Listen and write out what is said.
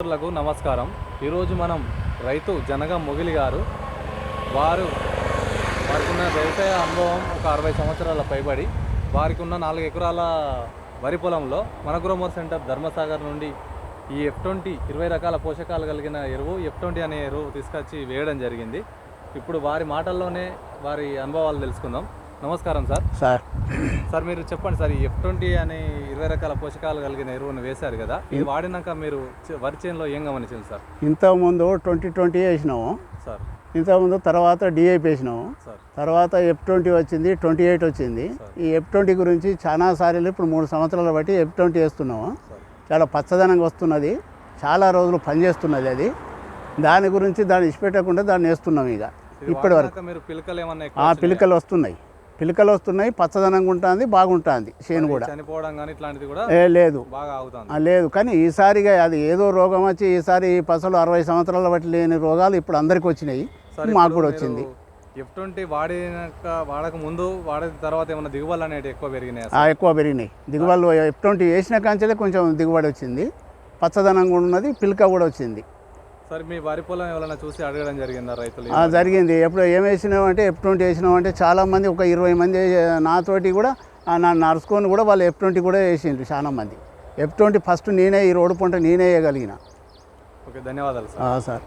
మిత్రులకు నమస్కారం. ఈరోజు మనం రైతు జనగా మొగిలి గారు వారు వారికి ఉన్న వ్యవసాయ అనుభవం ఒక అరవై సంవత్సరాల పైబడి వారికి ఉన్న నాలుగు ఎకరాల వరి పొలంలో మనగ్రోమోర్ సెంటర్ ధర్మసాగర్ నుండి ఈ ఎఫ్ ట్వంటీ ఇరవై రకాల పోషకాలు కలిగిన ఎరువు ఎఫ్ ట్వంటీ అనే ఎరువు తీసుకొచ్చి వేయడం జరిగింది. ఇప్పుడు వారి మాటల్లోనే వారి అనుభవాలు తెలుసుకుందాం. నమస్కారం సార్. సార్. సార్ మీరు చెప్పండి సార్ ఈ ఎఫ్ ట్వంటీ అనే ఇరవై రకాల పోషకాలు కలిగిన ఎరువును వేశారు కదా ఇది వాడినాక మీరు వరి చేనులో ఏం గమనించింది సార్? ఇంతకుముందు ట్వంటీ ట్వంటీ వేసినాము. సార్. ఇంతకుముందు తర్వాత డిఐపి వేసినాము. సార్. తర్వాత ఎఫ్ ట్వంటీ వచ్చింది ట్వంటీ ఎయిట్ వచ్చింది. ఈ ఎఫ్ ట్వంటీ గురించి చాలా సార్లు ఇప్పుడు మూడు సంవత్సరాలు బట్టి ఎఫ్ ట్వంటీ వేస్తున్నాము. చాలా పచ్చదనంగా వస్తున్నది. చాలా రోజులు పనిచేస్తున్నది అది. దాని గురించి దాన్ని ఇచ్చిపెట్టకుండా దాన్ని వేస్తున్నాం ఇక. ఇప్పటి వరకు? పిలకలు వస్తున్నాయి. పిలకలు వస్తున్నాయి పచ్చదనంగా ఉంటుంది బాగుంటుంది. చేను కూడా. చనిపోవడం కానీ ఇట్లాంటిది కూడా ఏ లేదు. బాగా లేదు. కానీ ఈసారిగా అది ఏదో రోగం వచ్చి ఈసారి ఈ పసలు అరవై సంవత్సరాల బట్టి లేని రోగాలు ఇప్పుడు అందరికి వచ్చినాయి. మాకు కూడా వచ్చింది. ఎఫ్ ట్వంటీ వాడినాక వాడక ముందు వాడిన తర్వాత ఏమైనా దిగుబడులు అనేవి ఎక్కువ పెరిగినాయి ఆ, ఎక్కువ పెరిగినాయి. దిగుబడులు ఎఫ్ ట్వంటీ వేసిన కాంచెలే కొంచెం దిగుబడి వచ్చింది. పచ్చదనంగా ఉన్నది పిలక కూడా వచ్చింది. సార్ మీ వరి పొలం ఎవరైనా చూసి అడగడం జరిగిందా రైతులు? జరిగింది. ఎప్పుడు ఏం ట్వంటీ వేసినావు అంటే చాలామంది ఒక ఇరవై మంది నాతోటి కూడా నన్ను నడుచుకొని కూడా వాళ్ళు ఎఫ్ ట్వంటీ కూడా వేసిండ్రు చాలా మంది. ఎఫ్ ట్వంటీ ఫస్ట్ నేనే ఈ రోడ్డు పంట నేనే వేయగలిగిన. ఓకే ధన్యవాదాలు సార్.